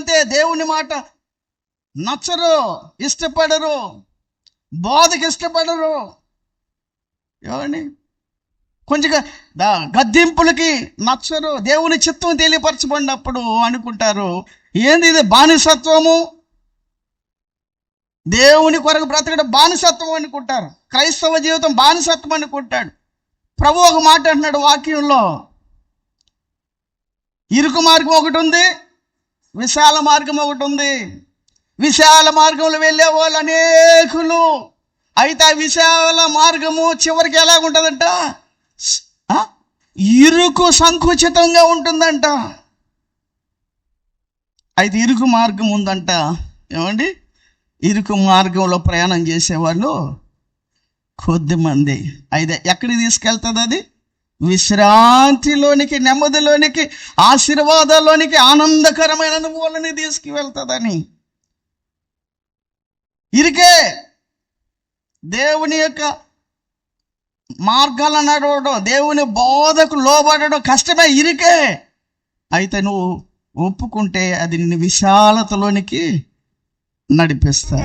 అంతే దేవుని మాట నచ్చరు ఇష్టపడరు బోధకి ఇష్టపడరు. ఏమండి కొంచెం గద్దింపులకి నచ్చరు దేవుని చిత్తం తెలియపరచబడినప్పుడు అనుకుంటారు. ఏంది ఇది బానిసత్వము? దేవుని కొరకు బ్రతకడం బానిసత్వం అనుకుంటారు. క్రైస్తవ జీవితం బానిసత్వం అనుకుంటాడు. ప్రభు ఒక మాట అంటున్నాడు వాక్యంలో. ఇరుకు మార్గం ఒకటి ఉంది విశాల మార్గం ఒకటి ఉంది. విశాల మార్గంలో వెళ్ళే వాళ్ళు అనేకులు. అయితే ఆ విశాల మార్గము చివరికి ఎలాగుంటుందంట? ఉంటుందంట ఇరుకు సంకుచితంగా ఉంటుందంట. అయితే ఇరుకు మార్గం ఉందంట. ఏమండి? ఇరుకు మార్గంలో ప్రయాణం చేసేవాళ్ళు కొద్దిమంది. అయితే ఎక్కడికి తీసుకెళ్తుంది అది? విశ్రాంతిలోనికి నెమ్మదిలోనికి ఆశీర్వాదాల్లోనికి ఆనందకరమైన అనుభవాలని తీసుకువెళ్తుందని. ఇరికే దేవుని యొక్క మార్గాలను నడవడం దేవుని బోధకు లోబడడం కష్టమే ఇరికే అయితే నువ్వు ఒప్పుకుంటే అది నిన్ను విశాలతలోనికి నడిపిస్తా